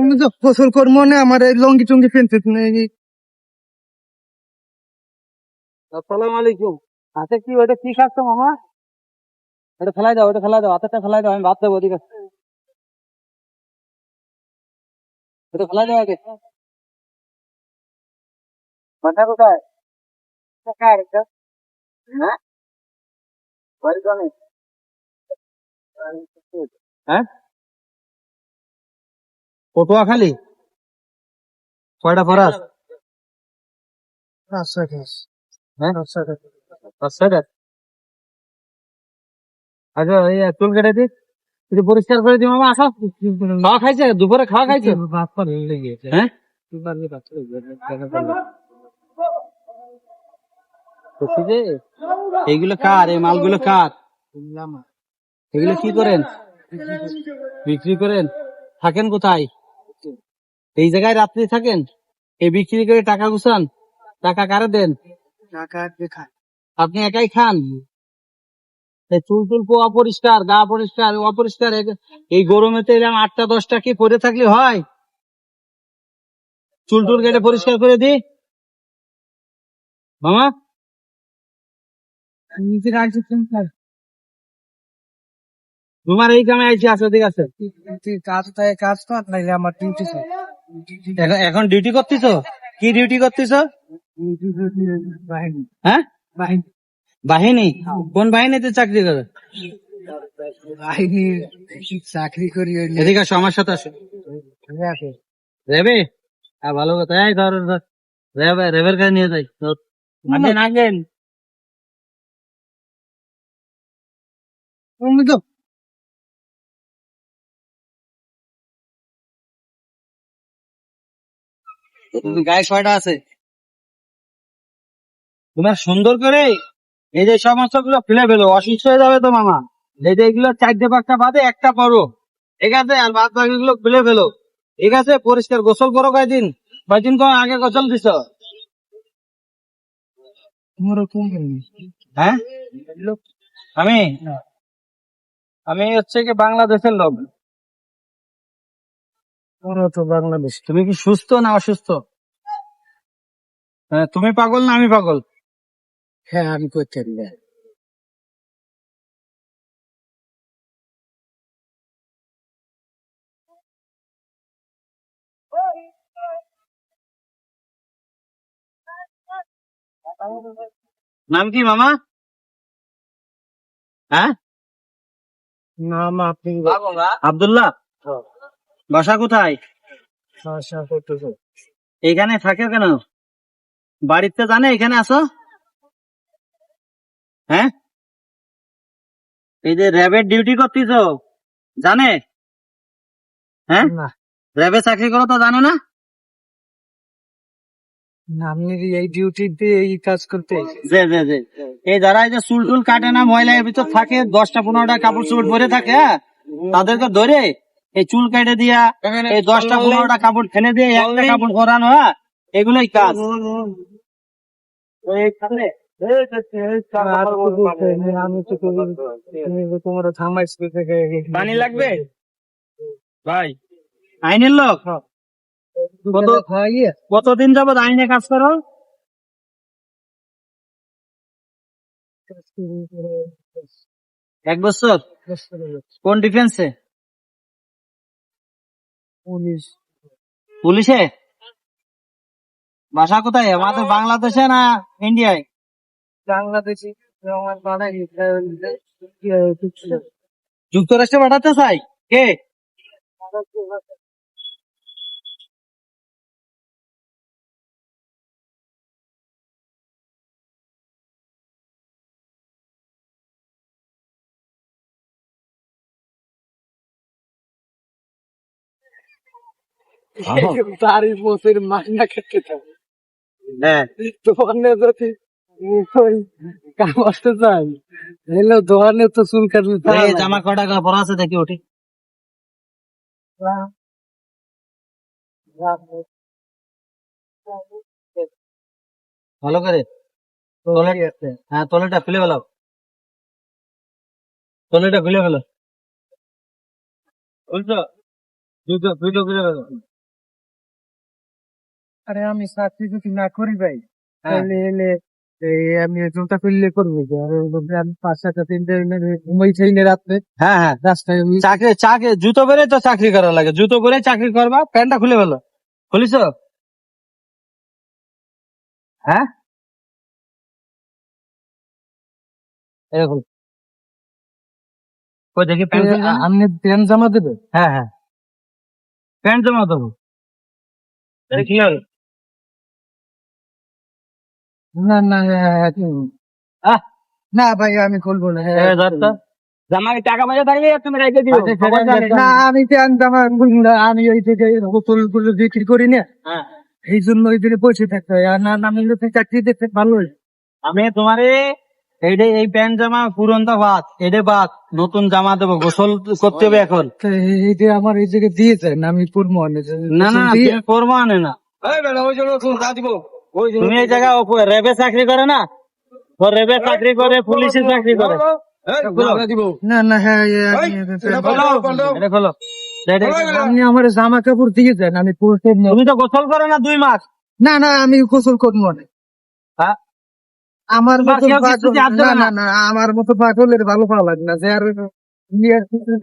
আমি তো গোসল করব না আমার এই লঙ্গি টঙ্গি ফেলতে নেই। আসসালামু আলাইকুম। হাতে কি, ওটা কি খাচ্ছ মামা? ওটা ফেলাই দাও, ওটা ফেলাই দাও, হাতেরটা ফেলাই দাও, আমি ভাত দেবো ওদিকে ওটা ফেলাই দাও আগে। বাটা কোথায়? হ্যাঁ? পটুয়াখালী? কয়টা ফরাস আচ্ছা হ্যাঁ? আচ্ছা এই চুল কেটে দি একটু পরিষ্কার করে দি মামা আসো। খাওয়া খাইছে? দুপুরে খাওয়া খাইছে? ভাত পানি লেগেছে হ্যাঁ? এইগুলো কার? এই মালগুলো কার? এগুলো কি করেন? বিক্রি করেন? থাকেন কোথায়? এই জায়গায় রাত্রি থাকেন? এই বিক্রি করে টাকা গুছান। টাকা কারে দেন? টাকা আপনি একাই খান। চুল টুল পো অপরিষ্কার গা পরিষ্কার অপরিষ্কার এ- এই গরমেতে এলাম আটটা দশটা কি পরে থাকলে হয়? চুল টুল কেটে পরিষ্কার করে দি মামা? তোমার এই কামে আইছি আছে ঠিক আছে? কাজ কাজ তো নাইলে আমার ডিউটি এখন এখন ডিউটি করতেছ? কি ডিউটি করতেছ? বাহিনী হ্যাঁ? বাহিনী। কোন বাহিনীতে চাকরি করে? বাহিনী চাকরি করি এদিকে আমার সাথে আসো। রেবে? হ্যাঁ ভালো কথা। এই ধর ধর রেবে রেবের কাছে নিয়ে যাই। আগেন আগেন তুমি তো গায়ে ছয়টা আছে। তোমার সুন্দর করে এই যে সমস্তগুলো ফেলে ফেলো অসুস্থ হয়ে যাবে তো মামা। এই যে এগুলো চারটে পাঁচটা বাদে একটা পরো। ঠিক আছে আর বাদ বাকি গুলো ফেলে। ফেলো ঠিক আছে পরিষ্কার গোসল করো কয়দিন? কয়দিন কম আগে গোসল দিছ? তোমার হ্যাঁ? আমি? আমি হচ্ছে কি বাংলাদেশের লোক। ওরা তো বাংলাদেশ। তুমি কি সুস্থ না অসুস্থ? তুমি পাগল না আমি পাগল? হ্যাঁ আমি করতে পারি না। নাম কি মামা? হ্যাঁ? নাম আপনি আব্দুল্লাহ? বাসা কোথায়? এখানে থাকে কেন? বাড়িতে জানে এখানে আসো। হ্যাঁ? এই যে র্যাবের ডিউটি করতেছ জানে? হ্যাঁ? না। র্যাবে চাকরি করো তো জানো না? আপনি এই ডিউটিতে এই কাজ করতে এই যারা এই যে চুল টুল কাটে না ময়লার ভিতর থাকে দশটা পনেরোটা কাপড় চোপড় ভরে থাকে হ্যাঁ? তাদেরকে ধরে এই চুল কেটে দিয়া এই দশটা পনেরোটা কাপড় ফেলে দিয়ে একটা কাপড় করানো হ্যাঁ? এগুলোই কাজ। পানি লাগবে? ভাই। আইনের লোক? কতদিন যাবত আইনে কাজ করো? এক বছর? কোন ডিফেন্সে? পুলিশ। পুলিশে? বাসা কোথায়? আমাদের বাংলাদেশে না ইন্ডিয়ায়? বাংলাদেশি যুক্তরাষ্ট্রে পাঠাতে চাই? কে? তারই বছর মাইনা খেতে থাকে দোকানে যদি ওই কাম আসতে চাই এলে দোকানে তো চুল কাটলে জামা কটা কাপড় আছে দেখি ওটি ভালো করে হ্যাঁ তলেটা খুলে ফেলাও। তলেটা খুলে ফেলো। বুঝছ দুটো দুটো করে দাও। আরে আমি চাকরি যদি না করি ভাই হ্যাঁ। তাহলে এলে আমি জুতা খুললে করব? আমি পাঁচ সাতটা তিনটে ঘুমাই চাই না রাত্রে। হ্যাঁ হ্যাঁ। রাস্তায় চাকরি চাকরি জুতো পরে তো চাকরি করা লাগে। জুতো পরে চাকরি করবা প্যান্টটা খুলে ফেলো। খুলিস? হ্যাঁ? এরকম। কই দেখি প্যান্ট আপনি প্যান্ট জামা দেবে? হ্যাঁ হ্যাঁ। প্যান্ট জমা দেবো। কি হল না না আহ না ভাই আমি খুলবো না। হ্যাঁ, এ জামাই টাকা পয়সা থাকলে তুমি রেখে দিও আচ্ছা, না আমি। প্যান্ট জামা আমি ওই থেকে বোতলগুলো বিক্রি করি না হ্যাঁ। এই জন্য ওই দিনে বসে থাকতে হয়। আর না আমি যদি চাকরি দেখতে ভালো আমি তোমারে এইটা এই প্যান্ট জামা পুরনটা বাদ এটা বাদ নতুন জামা দেবো গোসল করতে হবে এখন। এই যে আমার এই জায়গায় দিয়ে যায় না। আমি না না করব আনে না। তুমি এই জায়গা রেবে চাকরি করে না? ও রেবে চাকরি করে পুলিশে চাকরি করে। না না হ্যাঁ আপনি আমার জামা কাপড় দিয়ে যান আমি তুমি তো গোসল করে না দুই মাস? না না আমি গোসল করব না। হ্যাঁ? আমার মতো না? না? না না আমার পাগলের ভালো পাওয়া লাগে না। যে আর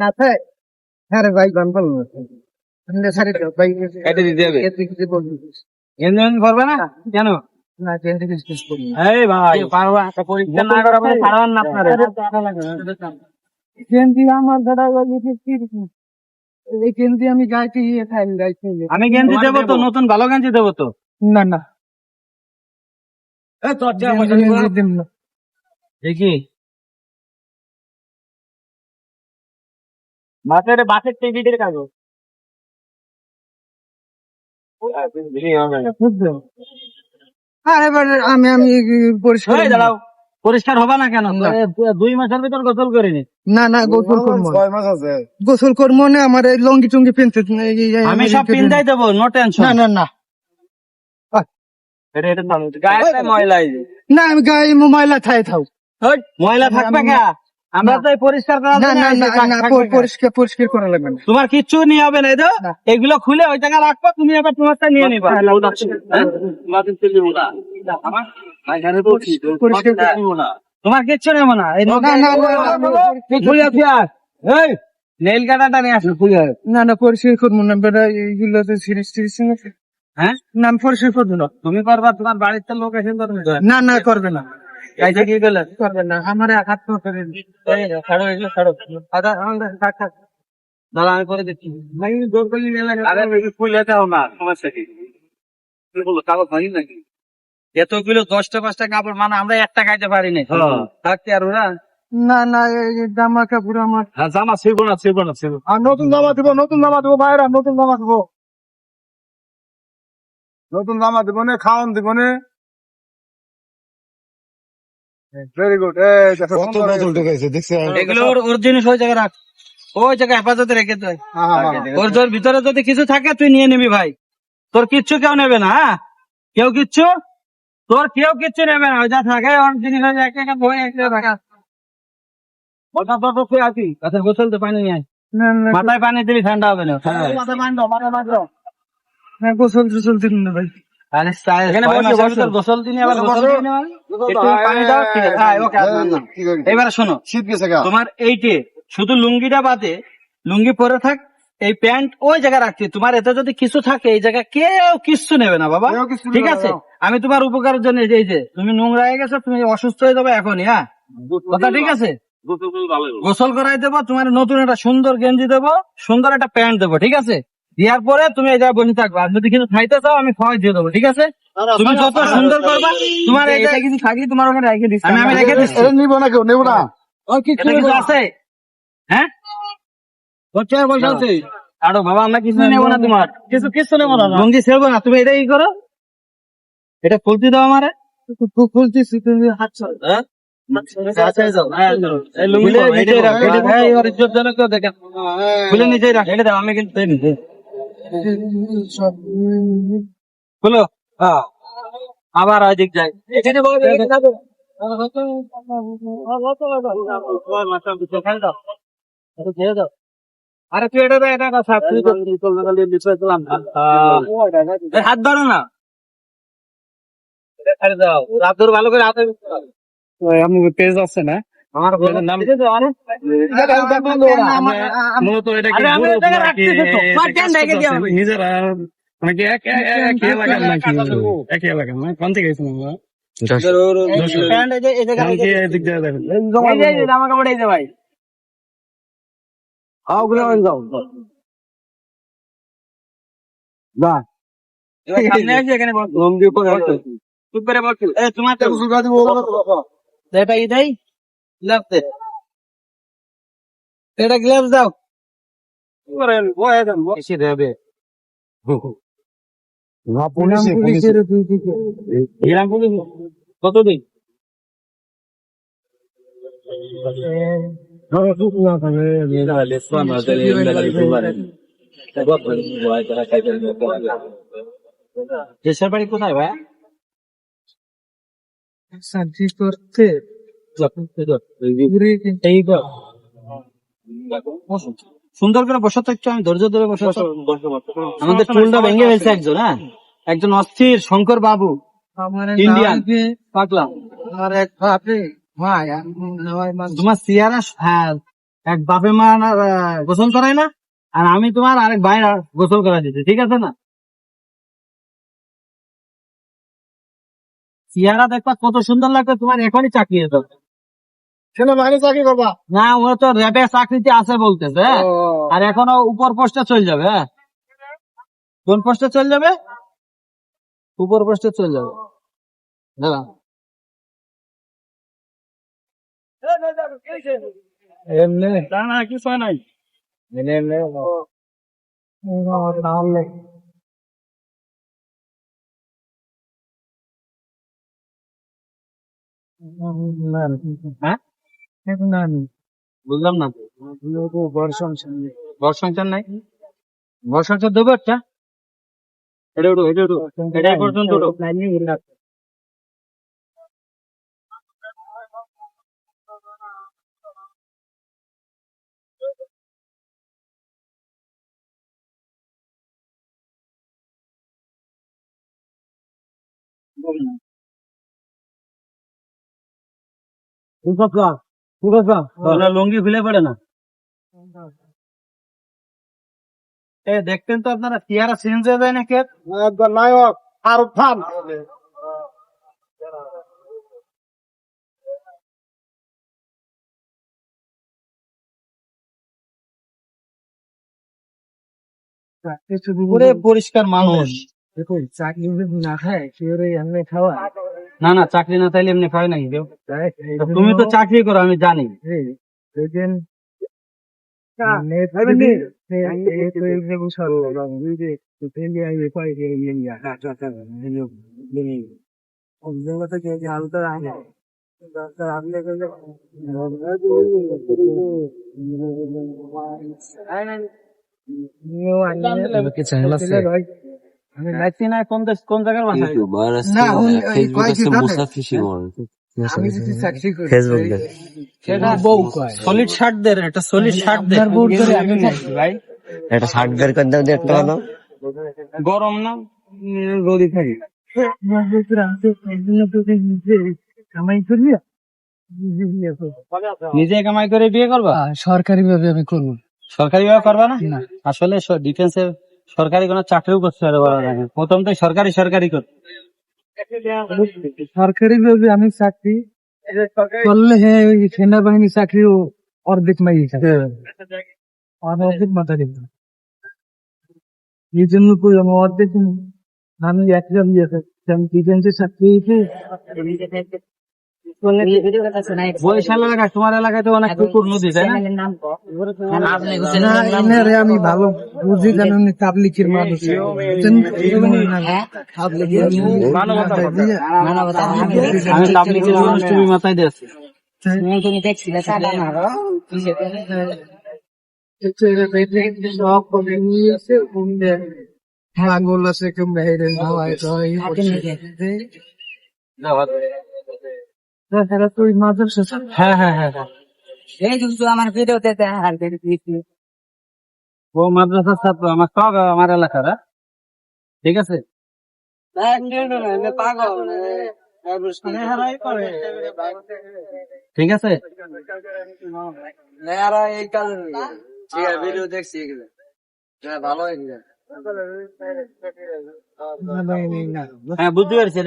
না থাকে হ্যাঁ রে ভাই গান ভালো ভাই। এটা দিতে হবে। এত কিছু বলবি না। এনজয় করবে না। কেন? না কেন কিছু কিছু বলবি না। এই ভাই। পারবা একটা পরীক্ষা না করা পরে ছাড়ান না আপনারে। কেন্দ্রি আমার দাদা এই কেন্দ্রি আমি গাইতে গিয়ে খাই গাইতে আমি গেঞ্জি দেবো তো নতুন ভালো গেঞ্জি দেবো তো? না না। দেখি। বাসের বাসের টিকিটের কাগজ। আর আমি আমি পরিষ্কার এই দাঁড়াও। পরিষ্কার হবে না কেন দুই মাসের ভিতর গোসল করিনি না। না গোসল করব। গোসল করব না আমার এই লঙ্গি টঙ্গি পেনতে আমি সব পিন্দাই দেবো নো টেনশন না না না। ময়লা না আমি গায়ে ময়লা থাই থাও। ময়লা থাকবে কে? আমরা তো পরিষ্কার করার না না না? পরিষ্কার পরিষ্কার করা লাগবে না। তোমার কিচ্ছু নিয়ে হবে না তো। এগুলো খুলে ওই জায়গায় রাখব তুমি তোমারটা নিয়ে নিবা। হ্যাঁ? পরিষ্কার করে- তোমার কিচ্ছু নেব না এই না, না, না, না, না, খুলে আছে আর। এই নেইল কাটাটা নিয়ে আসো খুলে না না পরিষ্কার করব না বেটা এইগুলো তো সিরিজ আছে। হ্যাঁ? না আমি পরিষ্কার করব না। তুমি করবা তোমার বাড়িতে লোক এসে করবে না না করবে না। কাইছে কি করলে? করবে না? আমার আঘাত করবে ছাড়ো এগুলো ছাড়ো। আদা আমাদের থাক থাক দাদা আমি করে দিচ্ছি। ভাই জোর করলি আরে খুলে দাও না সমস্যা কি? কাগজ ভাঙি নাকি? এতগুলো দশটা পাঁচটা কাপড় মানে আমরা একটা খাইতে পারি না থাকতে আর ওরা? না না এই জামা কাপড় আমার। হ্যাঁ জামা ছিড়বো না ছিড়বো না ছিড়বো। আর নতুন জামা দিব নতুন জামা দিব ভাইরা নতুন জামা দিব। নতুন জামা দিব না খাওয়ান দিব না। ভেরি গুড কত বোতল ঢুকাইছে দেখছে এগুলো ওর ওর জিনিস ওই জায়গায় রাখ। ওই জায়গায় হেফাজতে রেখে দেয় ওর তোর ভিতরে যদি কিছু থাকে তুই নিয়ে নিবি ভাই। তোর কিচ্ছু কেউ নেবে না হ্যাঁ? কেউ কিচ্ছু? তোর কেউ কিচ্ছু নেবে না। ওই যা থাকে ওর জিনিস ওই একে একে বই একে রাখা ওটা তো আছি। গোসল তো পানি নিয়ে আয়। না না মাথায় পানি দিবি ঠান্ডা হবে না। না গোসল টোসল দিন না ভাই। এখানে বসে বসে তোর গোসল দিনে আবার গোসল দিনে মানে? একটু পানি দাও ঠিক আছে হ্যাঁ, ওকে, আর না, না। কি? করি এবারে শোনো শীত গেছে গা। তোমার এইটে শুধু লুঙ্গিটা বাদে লুঙ্গি পরে থাক এই প্যান্ট ওই জায়গায় রাখছি তোমার এতে যদি কিছু থাকে এই জায়গায় কেউ কিচ্ছু নেবে না বাবা। ঠিক আছে? আমি তোমার উপকারের জন্য এই যে- এই যে তুমি নোংরা হয়ে গেছো তুমি অসুস্থ হয়ে যাবে এখনই হ্যাঁ? কথা ঠিক আছে? গোসল করাই দেবো তোমার নতুন একটা সুন্দর গেঞ্জি দেবো সুন্দর একটা প্যান্ট দেবো ঠিক আছে? দেওয়ার পরে তুমি এই জায়গায় বসে থাকবে। আর যদি কিছু খাইতে চাও আমি খাওয়াই দিয়ে দেবো ঠিক আছে? তুমি যত সুন্দর করবা তোমার এটা কিছু থাকি তোমার ওখানে রেখে দিচ্ছি। আমি আমি রেখে দিচ্ছি। এটা নিব না কেউ নেব না। এটা কিছু আছে? হ্যাঁ? হচ্ছে বসে আছে। আরও বাবা আমরা কিছু নেব না তোমার। কিছু কিছু নেব না না। তুমি এটাই করো? এটা খুলতে দাও আমারে। খুলতেছি তুমি হাত ছাড়ো। হ্যাঁ? আচ্ছা, যাও। হ্যাঁ, রাখ, দাও, আমি কিন্তু খুলো হ্যাঁ। আবার ওই দিক যাই। এখানে বলো। আরে তুই এটা এটা হাত ধরো না। ভালো করে হাতে আমি পেজ আছে না? নিজেরা মানে এলাকার নাকি? এক এলাকার না কোন থেকে গেছেন আমরা? প্যান্ট এই যে এই জায়গায় নাকি এদিক দিয়ে দেখেন? এই যে এই যে জামা কাপড় এই যে ভাই। ওগুলো যাও বাহ সামনে আছে এখানে বস রুম দিয়ে উপরে বস চুপ করে বস এ তোমার তো এটা ইদাই গ্লাভস দে এটা গ্লাভস দাও। করেন বয় দেন এসে দেবে। না পুলিশে পুলিশে। গ্রাম পুলিশ। কত দিন দেশের বাড়ি কোথায় ভাই শান্তি করতে সুন্দর করে বসা থাকছো আমি ধৈর্য ধরে বসা আমাদের চুলটা ভেঙে ফেলছে একজন হ্যাঁ একজন অস্থির শঙ্কর বাবু ইন্ডিয়ান তোমার সিয়ারা এক বাপে মা গোসল করায় না আর আমি তোমার আরেক ভাই গোসল করা দিতে ঠিক আছে না সিয়ারা দেখবা কত সুন্দর লাগবে তোমার এখনই চাকরি যেত ছেলে মানে চাকরি করবা? না ও তো র্যাবে চাকরিতে আছে বলতেছে হ্যাঁ? আর এখনও উপর পোস্টে চলে যাবে হ্যাঁ? কোন পোস্টে চলে যাবে? উপর পোস্টে চলে যাবে। হ্যাঁ এমনি? না না কিছু নাই। এমনি এমনি হ্যাঁ? বুঝলাম না বর্ষণ ঘর সংসার নাই? ঘর সংসার দেবো একটা? এটা উঠো এটা উঠো। এটা পর্যন্ত উঠো। ওরা লুঙ্গি খুলে পড়ে না? এ দেখতেন তো আপনারা চেহারা চেঞ্জ হয়ে যায় একবার নায়ক খান। পরিষ্কার মানুষ। দেখুন চাকরি না খায় সে এমনি খাওয়া না না চাকরি না তাইলে এমনি খায় নাকি কেউ তো তুমি তো চাকরি করো আমি জানি দেখেন আমি সলিড শার্ট দের একটা সলিড শার্ট দের ভাই করে গরম না রোদি থাকি। নিজে কামাই করে বিয়ে করবা? সরকারি ভাবে আমি করব। সরকারি ভাবে করবা না? আসলে ডিফেন্সের সরকারি কোনো চাকরিও করতে যায়। প্রথম তো সরকারি সরকারি করতে সরকারি ভাবে আমি চাকরি করলে হ্যাঁ ওই সেনাবাহিনী চাকরিও অর্ধেক মাই আর অর্ধেক মাথা দিব এই জন্য কই আমার অর্ধেক আমি একজন ইয়ে আমি ডিফেন্সের চাকরি তোমার এলাকায় তো অনেক পুকুর নদী তাই না? না আমি ভালো বুঝি কেন উনি তাবলিকের মানুষ? আমি তাবলিগের মানুষ তুমি মাথায় দিয়েছি পাগল আছে কেউ মেহেরে হ্যাঁ হ্যাঁ হ্যাঁ হ্যাঁ। এই কিন্তু আমার ভিডিওতে ও মাদ্রাসার ছাত্র আমার সব আমার এলাকার হ্যাঁ? ঠিক আছে? ঠিক আছে? হ্যাঁ বুঝতে পারছি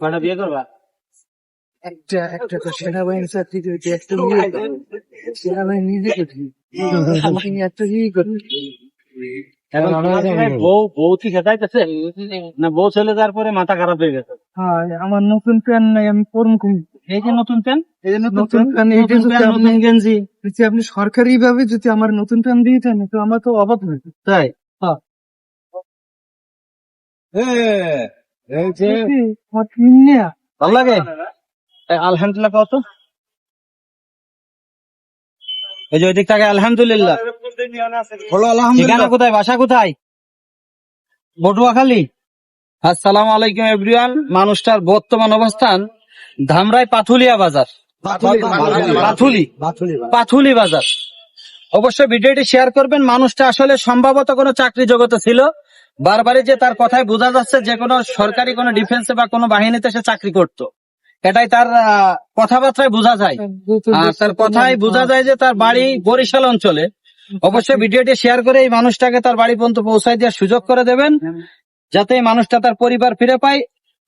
কটা বিয়ে করবা? একটা একটা তো সেনাবাহিনী চাকরি করছে একটা মেয়ে সেনাবাহিনী নিজে করছি আমি ই করছি এখন বউ বউ কি খেতাইতেছে না বউ চলে যাওয়ার পরে মাথা খারাপ হয়ে গেছে। হ্যাঁ আমার নতুন প্যান্ট নাই আমি পরম এই যে নতুন প্যান্ট এই যে নতুন প্যান্ট এইটা নতুন আপনি নতুন গেঞ্জি। যদি আপনি সরকারি ভাবে যদি আমার নতুন প্যান্ট দিয়ে দেন তো আমার তো অভাব নেই তাই? ভালো লাগে? আলহামদুলিল্লাহ কত এই যে ওইদিক থেকে আলহামদুলিল্লাহ। ঠিকানা কোথায়? বাসা কোথায়? বটুয়াখালী আসসালামু আলাইকুম এভরিওয়ান। মানুষটার বর্তমান অবস্থান ধামরাই পাথুলিয়া বাজার। পাথুলি। পাথুলি বাজার। অবশ্যই ভিডিওটি শেয়ার করবেন। মানুষটা আসলে সম্ভবত কোনো চাকরি জগতে ছিল। বারবারই যে তার কথায় বোঝা যাচ্ছে যে কোনো সরকারি কোনো ডিফেন্সে বা কোনো বাহিনীতে সে চাকরি করত। এটাই তার আহ, কথাবার্তায় বোঝা যায়। আর তার কথায় বোঝা যায় যে তার বাড়ি বরিশাল অঞ্চলে। অবশ্যই ভিডিওটি শেয়ার করে এই মানুষটাকে তার বাড়ি পর্যন্ত পৌঁছায় দেওয়ার সুযোগ করে দেবেন। যাতে এই মানুষটা তার পরিবার ফিরে পায়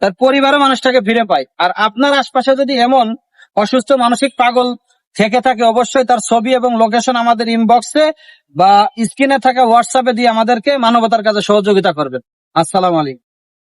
তার পরিবারও মানুষটাকে ফিরে পায়। আর আপনার আশপাশে যদি এমন অসুস্থ মানসিক পাগল থেকে থাকে অবশ্যই তার ছবি এবং লোকেশন আমাদের ইনবক্সে বা স্ক্রিনে থাকা হোয়াটসঅ্যাপে দিয়ে আমাদেরকে মানবতার কাজে সহযোগিতা করবেন। আসসালাম আলাইকুম।